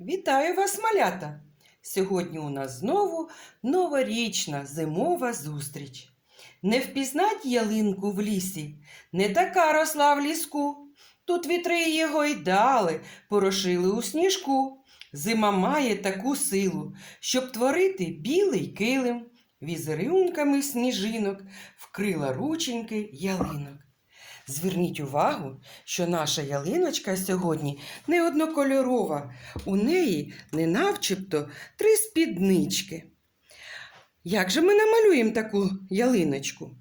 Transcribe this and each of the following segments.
Вітаю вас, малята! Сьогодні у нас знову новорічна зимова зустріч. Не впізнать ялинку в лісі, не така росла в ліску. Тут вітри її гойдали, порошили у сніжку. Зима має таку силу, щоб творити білий килим, візерунками сніжинок вкрила рученьки ялинок. Зверніть увагу, що наша ялиночка сьогодні не однокольорова, у неї не навчебто три спіднички. Як же ми намалюємо таку ялиночку?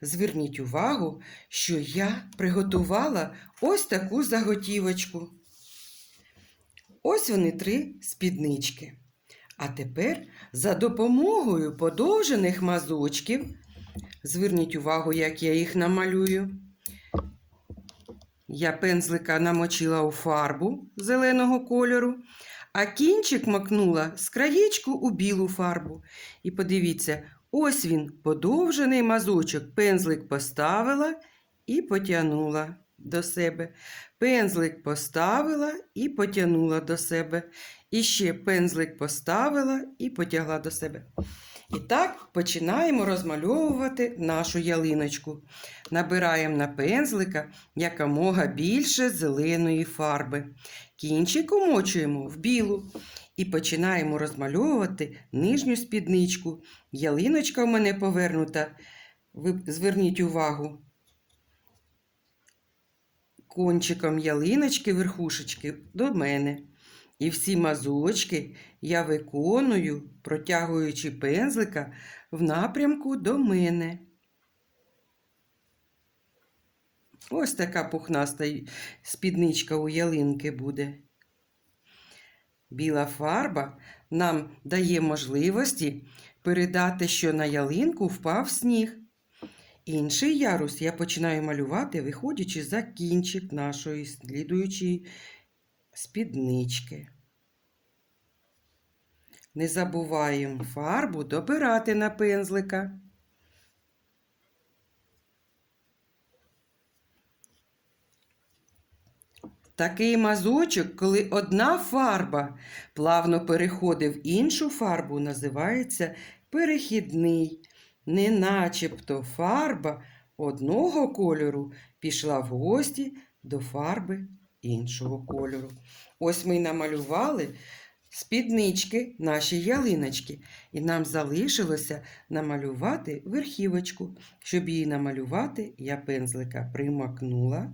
Зверніть увагу, що я приготувала ось таку заготівочку. Ось вони три спіднички. А тепер за допомогою подовжених мазочків, зверніть увагу, як я їх намалюю. Я пензлика намочила у фарбу зеленого кольору, а кінчик макнула з краєчку у білу фарбу. І подивіться, ось він, подовжений мазочок. Пензлик поставила і потягнула до себе. Пензлик поставила і потягнула до себе. І ще пензлик поставила і потягла до себе. І так починаємо розмальовувати нашу ялиночку. Набираємо на пензлика якомога більше зеленої фарби. Кінчик умочуємо в білу і починаємо розмальовувати нижню спідничку. Ялиночка в мене повернута. Ви зверніть увагу. Кончиком ялиночки верхушечки до мене. І всі мазочки я виконую, протягуючи пензлика в напрямку до мене. Ось така пухнаста спідничка у ялинки буде. Біла фарба нам дає можливості передати, що на ялинку впав сніг. Інший ярус я починаю малювати, виходячи за кінчик нашої слідуючої спіднички. Не забуваємо фарбу добирати на пензлика. Такий мазочок, коли одна фарба плавно переходить в іншу фарбу, називається перехідний. Не начебто фарба одного кольору пішла в гості до фарби іншого кольору. Ось ми намалювали спіднички наші ялиночки, і нам залишилося намалювати верхівочку. Щоб її намалювати, я пензлика примакнула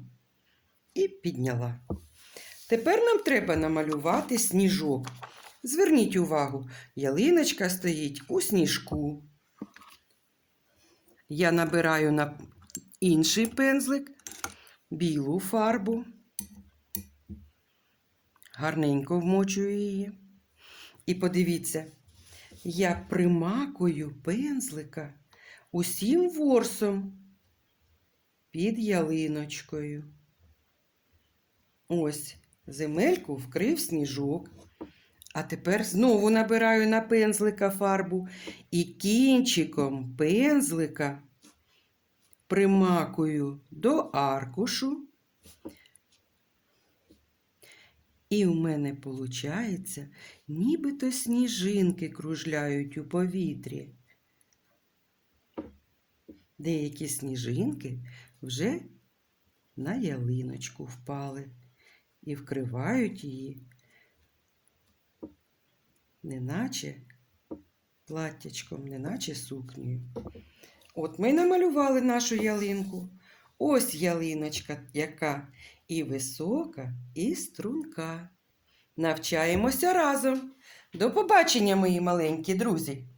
і підняла. Тепер нам треба намалювати сніжок. Зверніть увагу, ялиночка стоїть у сніжку. Я набираю на інший пензлик білу фарбу, гарненько вмочую її. І подивіться, я примакую пензлика усім ворсом під ялиночкою. Ось земельку вкрив сніжок. А тепер знову набираю на пензлика фарбу і кінчиком пензлика примакую до аркушу. І у мене виходить, нібито сніжинки кружляють у повітрі. Деякі сніжинки вже на ялиночку впали і вкривають її, неначе платтячком, неначе сукнею. От ми намалювали нашу ялинку. Ось ялиночка, яка і висока, і струнка. Навчаємося разом. До побачення, мої маленькі друзі!